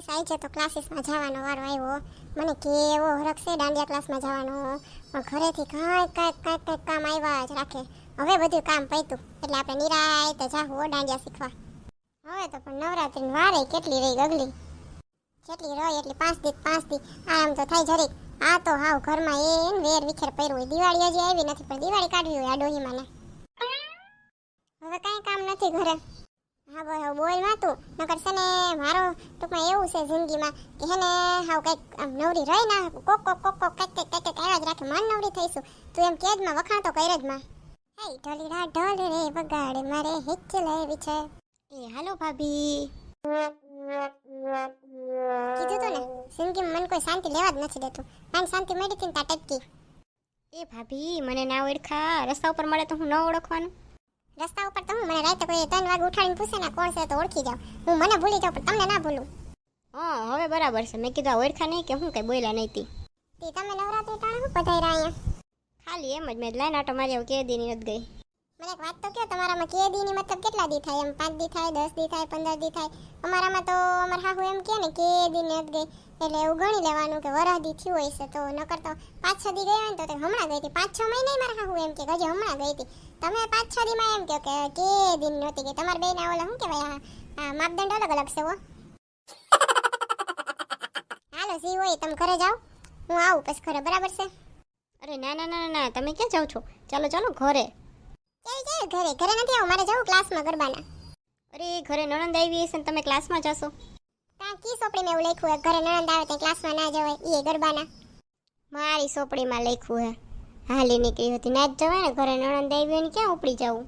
Guys આજે તો ક્લાસીસમાં જવાનો વારો આવ્યો. મને કેવો હરખ દાંડિયા ક્લાસમાં જવાનો. ઘરેથી કાંઈક કાંઈક કાંઈક કાંઈક કામ આવ્યા જ રાખે. હવે બધું કામ પૈતું એટલે આપણે નિરાયતે જાહું દાંડિયા શીખવા. હવે તો પણ નવરાત્રીની વારે કેટલી રહી ગગલી. જેટલી રહી એટલી પાંચ દી પાંચ દી. આરામ તો થાય જરીક. આ તો હાવ ઘરમાં એ વેર વિખેર પહેર્યું દિવાળી હજી આવી નથી, પણ દિવાળી કાઢવી હોય આ ડોહીમાને. હવે કાંઈ કામ નથી ઘરે. હા, બોલ બોલમાં તું નકર છે ને, મારો ટૂંકમાં એવું છે જિંદગીમાં કે હે ને, હાવ કંઈક, આમ નવરી રહી ના, કોક કોક કોક કોક, કંઈક કંઈક કંઈક આવ્યા જ રાખે, મન નવરી થઈશું. તું એમ કેજમાં વખાણ તો કર જ માં. હે ઢોલીડા ઢોલ રે, વગાડે મારે હિચ લેવી છે. એ, હાલો ભાભી. કીધું તું ને, જિંદગીમાં મને કોઈ શાંતિ લેવા જ નથી દેતું. મને શાંતિ મળી હતી ને તા ટપકી. એ ભાભી, મને ના ઓળખા. રસ્તા ઉપર મળે તો હું ન ઓળખવાનું. રસ્તા ઉપર તો હું મને રાતે કોઈ ત્રણ વાગે ઉઠાડીને પૂછે ને કોણ છે તો ઓળખી જાઉં. હું મને ભૂલી જાઉં પણ તમને ના ભૂલું. હા હવે બરાબર છે. મેં કીધું આ ઓળખા નહીં કે હું કઈ બોલ્યા નહીં તી. તે તમે નવરાત્રી ટાણે હું પધાર્યા અહીંયા ખાલી એમ જ મેં લાઈન આટો મારી આવું કે દીની નથી ગઈ. મને એક વાત તો કહો તમારામાં કે દીની મતલબ કેટલા દી થાય? એમ પાંચ દી થાય, દસ દી થાય, પંદર દી થાય? અમારામાં તો અમારા હાહુ એમ કહે ને કે દી ને ગઈ. એટલે એવું ગણી લેવાનું કે વરહ દી થયું હોય છે તો, નકર તો પાંચ છ દી ગયા હોય તો હમણાં ગઈ હતી. પાંચ છ મહિને મારા હાહુ એમ કે, હજી હમણાં ગઈ હતી. તમે પાંચ છ દીમાં એમ કહો કે કે દિન નહોતી ગઈ. તમારા બેના ઓલા શું કહેવાય? આ- માપદંડ અલગ અલગ છે હો. હાલો સી હોય, તમે ઘરે જાઓ. હું આવું પછી ઘરે, બરાબર છે? અરે ના ના ના ના, તમે ક્યાં જાઓ છો? ચાલો ચાલો, ઘરે. કેવી કેવી ઘરે ઘરે નથી આવું. મારે જવું ક્લાસમાં ગરબાના. અરે ઘરે નણંદ આવી હશે ને તમે ક્લાસમાં જશો. કાં કી સોપડીમાં એવું લખ્યું હોય? ઘરે નણંદ આવે ત્યાં ક્લાસમાં ના જવાય. એ ગરબાના. મારી સોપડીમાં લખ્યું હે. હાલી નીકળી હતી. ના જ જવાય ને ઘરે નણંદ આવી હોય ને ક્યાં ઉપડી જવું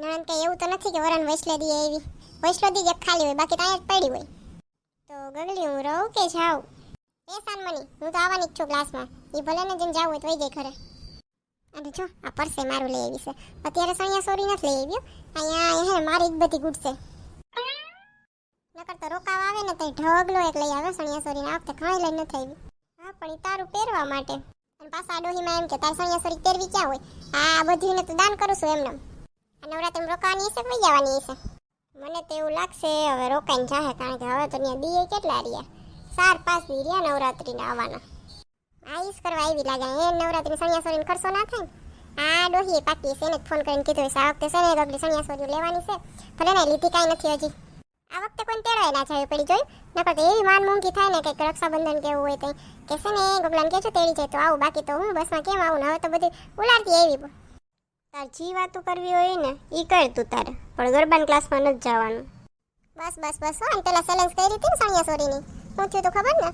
નણંદ કઈ એવું તો નથી કે વરણ વૈસલે દી એવી વૈસલો દી જ એક ખાલી હોય બાકી ત્યાં જ પડી હોય. તો ગગલી હું રહું કે જાઉં? એ સાનમની હું તો આવવાની જ છું ક્લાસમાં. એ ભલે ને જેમ જાવ હોય તો જાય ઘરે. અને જો, આ પરસે મારું લઈ આવી છે. અત્યારે સણિયા સોરી નથી લઈ આવ્યો. અહીંયા હે મારી જ બધી છે નકર તો રોકાવા આવે ને તો ઢગલો એક લઈ આવે સણિયા સોરીને. આ વખતે કાંઈ લઈ નથી આવી. હા, પણ એ તારું પહેરવા માટે. અને પાછા ડોહીમાં એમ કે, તાર સણિયા સોરી પહેરવી ક્યાં હોય? આ બધીને તો દાન કરું છું એમને. આ નવરાત્રિમાં રોકાવાની હશે કે જવાની હશે મને તો એવું લાગશે, હવે રોકાઈને જાહે, કારણ કે હવે તો ત્યાં દીએ કેટલા રહ્યા? ચાર પાંચ દી રહ્યા નવરાત્રિના આવવાના. આઈસ કરવા આવી લાગે. એ નવરાત્રી સણિયા સોરીને ખર્ચો ના થાય આ ડોહીએ પાકી છે એને ફોન કરીને કીધું છે આ વખતે છે ને ગગડી સણિયા સોરીઓ લેવાની છે. ભલે ને, લીધી કાંઈ નથી હજી. આ વખતે કોઈ તેડવાય ના જાય પડી જોયું. નકર તો એવી માન મૂંગી થાય ને કંઈક રક્ષાબંધન કેવું હોય તો કે છે ને ગગલાને કહેજો તેડી જાય તો આવું, બાકી તો હું બસમાં કેમ આવું ને, હવે તો બધી ઉલાડતી એવી તાર જી વાતું કરવી હોય ને એ કર તું તારે. પણ ગરબાન ક્લાસમાં નથી જવાનું. બસ બસ બસ, હો ને પેલા સેલેન્સ કરી હતી ને સણિયા સોરીની હું થયું તો ખબર ને?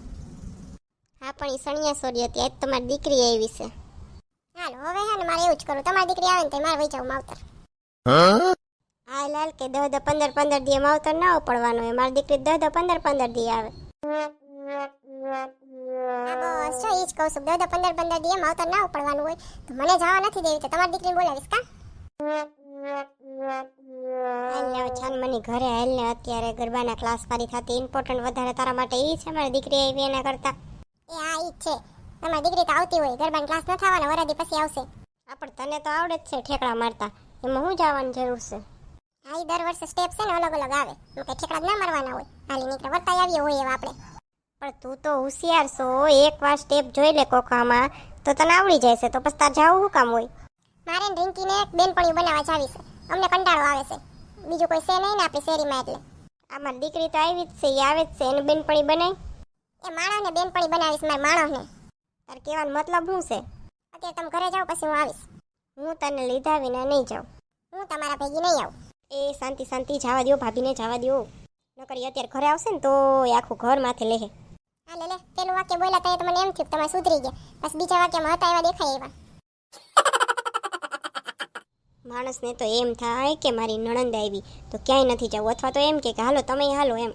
હા પણ એ સણિયા સોરી હતી. આજ તમારી દીકરી આવી છે. હાલો હવે હે ને મારે એવું જ કરું તમારી દીકરી આવે ને તો મારે વહી જાવ માવતર. હા? લાલ કે દહ દહ પંદર પંદર દી માવતર ના પડવાનું હોય. મારી દીકરી દહ દહ પંદર પંદર દી આવે. હા બસ જો કહું છું. દસ પંદર પંદર દી માવતર ના ઉપડવાનું હોય. તો મને જવા નથી દેવી. તો તમારી દીકરીને બોલાવીશ કા? હાલ છાન મની ઘરે હાલ ને અત્યારે ગરબાના ક્લાસ પારી થતી. ઇમ્પોર્ટન્ટ વધારે તારા માટે ઈ છે. મારી દીકરી આવી એના કરતા. એ હા ઈ જ છે. તમારી દીકરી તો આવતી હોય ગરબાની ક્લાસ ન થવાનો વરાદી પછી આવશે. આ પણ તને તો આવડે જ છે ઠેકડા મારતા. એમાં હું જવાની જરૂર છે? હા ઈ દર વર્ષે સ્ટેપ છે ને અલગ અલગ આવે. એમ કે ઠેકડા જ ના મારવાના હોય. હાલી નીકળે વર્તાઈ આવીએ હોય એવા આપણે. પણ તું તો હોશિયાર છો એક વાર સ્ટેપ જોઈ લે કોકામાં તો તને આવડી જાય છે તો પછી તાર જાવું શું કામ હોય? મારે ને રિંકીને એક બેનપણી બનાવવા જાવી છે. અમને કંટાળો આવે છે. બીજું કોઈ છે નહીં ને આપણી શેરીમાં એટલે. આમાં દીકરી તો આવી જ છે એ આવે જ છે. એને બેનપણી બનાય. એ માણસને બેનપણી બનાવીશ મારા માણસને. તાર કહેવાનો મતલબ શું છે? અત્યારે તમે ઘરે જાઓ પછી હું આવીશ. હું તને લીધા વિના નહીં જાઉં. હું તમારા ભેગી નહીં આવું. એ શાંતિ શાંતિ જવા દો ભાભીને જવા દો નકર અત્યારે ઘરે આવશે ને તો એ આખું ઘર માથે લેહે. હા, લે લે, પેલું વાક્ય બોલ્યા તો તમને એમ થયું તમે સુધરી ગયા. બસ બીજા વાક્યમાં હતા એવા દેખાય એવા. માણસને તો એમ થાય કે મારી નણંદ આવી, તો ક્યાંય નથી જવું. અથવા તો એમ કે, હાલો, તમે હાલો, એમ.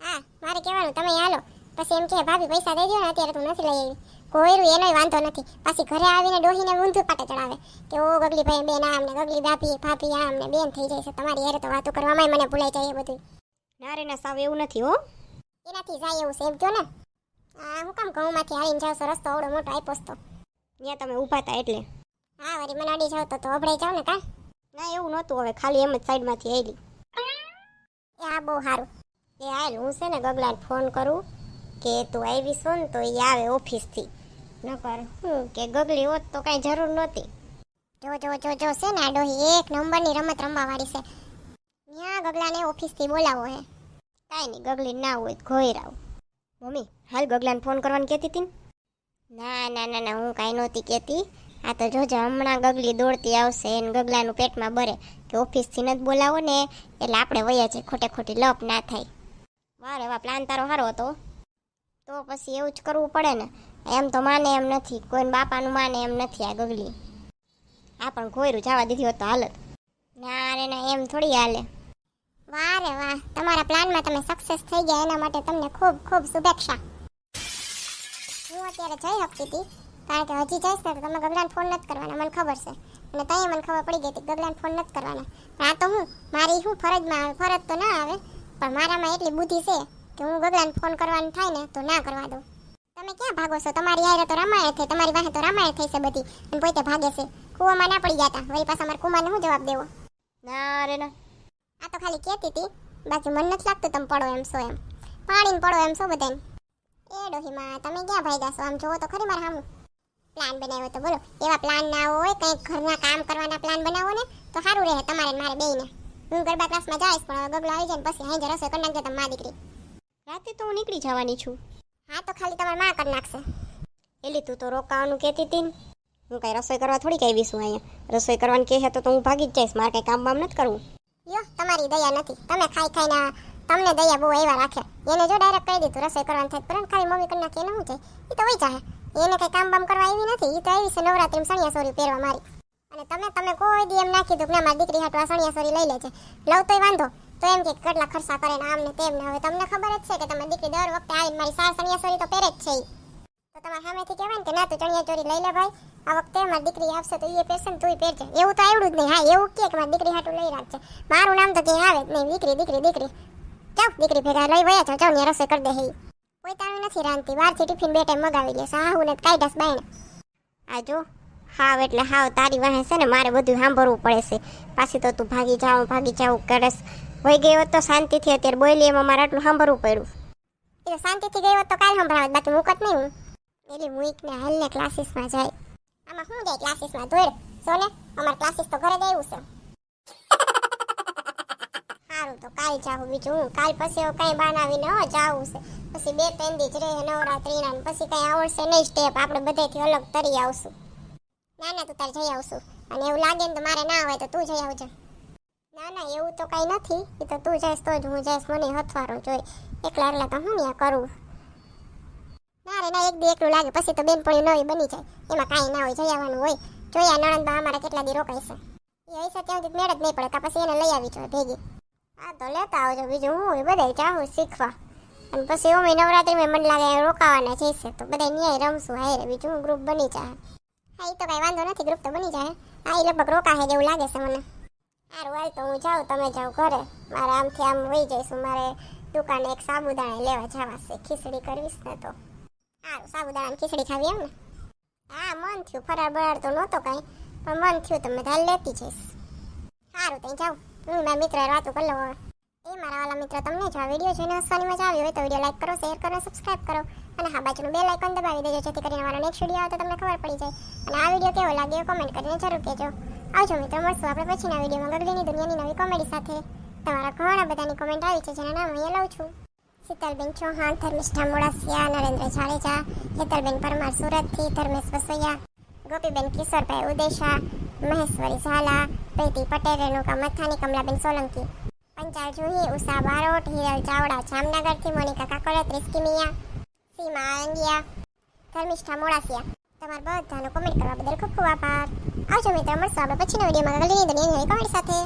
હા, મારે કહેવાનું, તમે હાલો. પછી એમ કે ભાભી પૈસા દઈ દો ને અત્યારે તું નથી લઈ આવી. કોયરું એનો વાંધો નથી. પાછી ઘરે આવીને ડોહીને ઊંધું પાટે ચડાવે. કે ઓ ગગલી ભાઈ બેન આમ ને ગગલી ભાભી ભાભી આમ ને બેન થઈ જાય છે. તમારી હેરે તો વાતો કરવામાં મને ભૂલાઈ જાય એ બધું ના રે ના સાવ એવું નથી હો. એનાથી જાય એવું છે એમ કહો ને. આ હું કામ ઘઉંમાંથી આવીને જાવ છો રસ્તો આવડો મોટો આપ્યો તો. ત્યાં તમે ઊભા હતા એટલે. હા વળી મને અડી જાવ તો તો અભડાઈ જાવ ને કા ના એવું નહોતું હવે ખાલી એમ જ સાઈડમાંથી આવેલી એ હા બહુ સારું. એ હાલ હું છે ને ગગલાને ફોન કરું. કે તું આવી છો ને તો એ આવે ઓફિસથી. નકર હું કે ગગલી હોત તો કાંઈ જરૂર નહોતી. જો જો જો જો, છે ને આ ડોહી, એક નંબરની રમત રમવા વાળી છે. ત્યાં ગગલાને ઓફિસથી બોલાવો હે. કાંઈ નહીં, ગગલી ના હોય ઘોઈ રાવ. મમ્મી, હાલ ગગલાને ફોન કરવાનું કહેતી હતી ના? ના ના ના હું કાંઈ નહોતી કહેતી. આ તો જોજે, હમણાં ગગલી દોડતી આવશે એને ગગલાનું પેટમાં બરે કે ઓફિસથી નથી બોલાવો ને, એટલે આપણે વયા છે ખોટે ખોટી લપ ના થાય. વારે વા પ્લાન તારો સારો હતો. તો પછી એવું જ કરવું પડે ને. એમ તો માને એમ નથી. કોઈને બાપાનું માને એમ નથી આ ગગલી. આ પણ ખોયરું જવા દીધી હોત તો હાલત. ના રે, ના, એમ થોડી હાલે. વાહ રે, વાહ. તમારા પ્લાનમાં તમે સક્સેસ થઈ ગયા, એના માટે તમને ખૂબ ખૂબ શુભેચ્છા. હું અત્યારે જઈ શકતી હતી, કારણ કે હજી જઈશ તો તમે ગગલાને ફોન નથી કરવાના, મને ખબર છે. અને ત્યાં મને ખબર પડી ગઈ હતી કે ગગલાને ફોન નથી કરવાના. પણ આ તો હું, મારી શું ફરજમાં ફરજ તો ના આવે, પણ મારામાં એટલી બુદ્ધિ છે. કે હું ગગડાને ફોન કરવાનું થાય ને તો ના કરવા દઉં. તમે ક્યાં ભાગો છો? તમારી હારે તો રામાયણ થઈ તમારી પાસે તો રામાયણ થઈ છે બધી. અને પોતે ભાગે છે. કૂવામાં ના પડી ગયા હતા વળી પાછા મારા કુમારને શું જવાબ દેવો? ના રે ના. આ તો ખાલી કહેતી હતી. બાકી મન નથી લાગતું તમે પડો એમ છો એમ. પાણીને પડો એમ છો બધાને એ ડોહીમાં તમે ક્યાં ભાગ્યા છો? આમ જોવો તો ખરી મારા સામું પ્લાન બનાવ્યો તો બોલો. એવા પ્લાન ના હોય કંઈક ઘરના કામ કરવાના પ્લાન બનાવો ને તો સારું રહે તમારે મારે બેયને. હું ગરબા ક્લાસમાં જઈશ પણ ગગલો આવી જાય ને પછી હાંજે રસોઈ કરી નાખજો તમે મા દીકરી. રાતે તો હું નીકળી જવાની છું. હા, તો ખાલી તમારે માં કરી નાખશે. એલી, તું તો રોકાવાનું કહેતી હતી હું કઈ રસોઈ કરવા થોડી કઈ આવીશું અહીંયા. રસોઈ કરવાની કહે તો હું ભાગી જ જઈશ. મારે કઈ કામ બામ નથી કરવું. યો, તમારી દયા નથી. તમે ખાઈ ખાઈને તમને દયા બહુ એવા રાખે. એને જો ડાયરેક્ટ કહી દીધું, રસોઈ કરવાનું થાય પરંતુ ખાલી મમ્મી કરી નાખે, એને શું છે એ તો વહી જાય એને કઈ કામ બામ કરવા આવી નથી. એ તો આવી છે નવરાત્રીમાં સણિયા સોરી પહેરવા મારી. અને તમે તમે કોઈ દી એમ નાખી દો કે મારી દીકરી હાટવા સણિયા સોરી લઈ લેજે. લવ તોય વાંધો. એમ કે કેટલા ખર્ચા કરે ને આમ ને તેમ ને હવે તમને ખબર જ છે કે તમારી દીકરી દર વખતે આવીને મારી સાર સણિયા સોરી તો પહેરે જ છે તો તમારે સામેથી કહેવાય ને કે ના તું ચણિયા ચોરી લઈ લે ભાઈ, આ વખતે મારી દીકરી આવશે તો એ પહેરશે ને તું પહેરજે. એવું તો આવડું જ નહીં. હા, એવું કે મારી દીકરી હાટું લઈ રાખજે. મારું નામ તો ક્યાંય આવે જ નહીં. દીકરી દીકરી દીકરી. ચાલ દીકરી ભેગા લઈ વયા છો જાઓ ને રસોઈ કરી દે હે. કોઈ તાણું નથી રાંધતી. બહારથી ટિફિન બે ટાઈમ મગાવી લેશે હા હું ને કાઢ્યાસ બાયણે. આ જો, હાવ એટલે હાવ તારી વાહે છે ને મારે બધું સાંભળવું પડે છે. પાછી તો તું ભાગી જાઉં ભાગી જાઉં, કરસ. વહી ગઈ હોત તો શાંતિથી અત્યારે બોલી એમાં મારે આટલું સાંભળવું પડ્યું. એ શાંતિથી ગઈ હોત તો કાલ સંભળાવત, બાકી મૂકત નહીં હું. એટલે મુઈક ને હાલને ક્લાસીસમાં જાય. આમાં શું જાય ક્લાસીસમાં? ધોર સોને અમાર ક્લાસીસ તો ઘરે જ આવ્યું છે. સારું તો કાલ જાઉં બીજું હું. કાલ પછી કઈ બનાવીને હો જાવું છે. પછી બે ત્રણ દી જ રહે નવરાત્રીના પછી કઈ આવડશે નહીં સ્ટેપ. આપણે બધેથી અલગ તરી આવશું. ના ના, તું તારે જઈ આવશું. અને એવું લાગે ને તો મારે ના હોય તો તું જઈ આવજે. ના, એવું તો કઈ નથી. એ તો તું જઈશ તો જ હું જઈશ, મને હથવારો જોઈ. એકલા એકલા તો હું ન્યા કરું? ના રે, ના, એક દી એકલું લાગે, પછી તો બેનપણી નવી બની જાય. એમાં કાંઈ ના હોય, જઈ આવવાનું હોય. જોયા નણંદબા અમારા કેટલા દી રોકાય છે એ હશે ત્યાં સુધી મેળ જ નહીં પડે કાં પછી એને લઈ આવી જોઈએ ભેગી. હા, તો લેતા આવજો, બીજું હું હોય બધા ચાહું શીખવા. અને પછી ઓમે નવરાત્રિમાં મને લાગે રોકાવાના જઈશે તો બધા ન્યાય રમશું હારે બીજું હું ગ્રુપ બની જાય હા એ તો કાંઈ વાંધો નથી ગ્રુપ તો બની જાય હા એ લગભગ રોકાશે જેવું લાગે છે મને. સારું હાલ તો હું જાઉં, તમે જાઓ ઘરે. મારે આમથી આમ વહી જઈશું. મારે દુકાને એક સાબુદાણા લેવા જવા છે. ખીચડી કરવીશ ને તો. સારું સાબુદાણા ખીચડી ખાવી એમ ને? હા, મન થયું. ફરાર બરાર તો નહોતો કાંઈ, પણ મન થયું તમે મેં લેતી જઈશ. સારું ત્યાં જાઉં. હું મારા મિત્ર વાતો કરી લઉં એ મારા વાલા મિત્ર તમને જો આ વીડિયો જોઈને હસવાની મજા આવી હોય તો વીડિયો લાઈક કરો, શેર કરો, સબસ્ક્રાઇબ કરો. અને હા, બાજુનું બે આઇકોન દબાવી દેજો, જેથી કરીને મારો નેક્સ્ટ વીડિયો આવે તો તમને ખબર પડી જાય. અને આ વીડિયો કેવો લાગ્યો કોમેન્ટ કરીને જરૂર કહેજો. આવજો મિત્રો, મળશું આપણે પછીના વિડીયોમાં. ગગલીની દુનિયાની નવી કોમેડી સાથે. તમારા ઘણા બધાની કોમેન્ટ આવી છે, જેના નામ અહીંયા લઉં છું. શીતલબેન ચૌહાણ, ધર્મિષ્ઠા મોડાસિયા, નરેન્દ્ર જાડેજા, હેતલબેન પરમાર સુરતથી, ધર્મેશ વસોયા, ગોપીબેન કિશોરભાઈ ઉદેશા, મહેશ્વરી ઝાલા, પ્રીતિ પટેલ, રેણુકા મથાની, કમલાબેન સોલંકી, પંચાલ જુહી, ઉષા બારોટ, હિરલ ચાવડા, જામનગરથી મોનિકા કાકોડા ત્રિસ્કિમિયા સીમા આંગિયા ધર્મિષ્ઠા મોડાસિયા. તમારા બધાનો કોમેન્ટ કરવા બદલ ખૂબ ખૂબ આભાર. આવજો મિત્રો મળશું આપણે પછીના વિડીયોમાં. ગગલીની દુનિયાની નવી કોમેડી સાથે.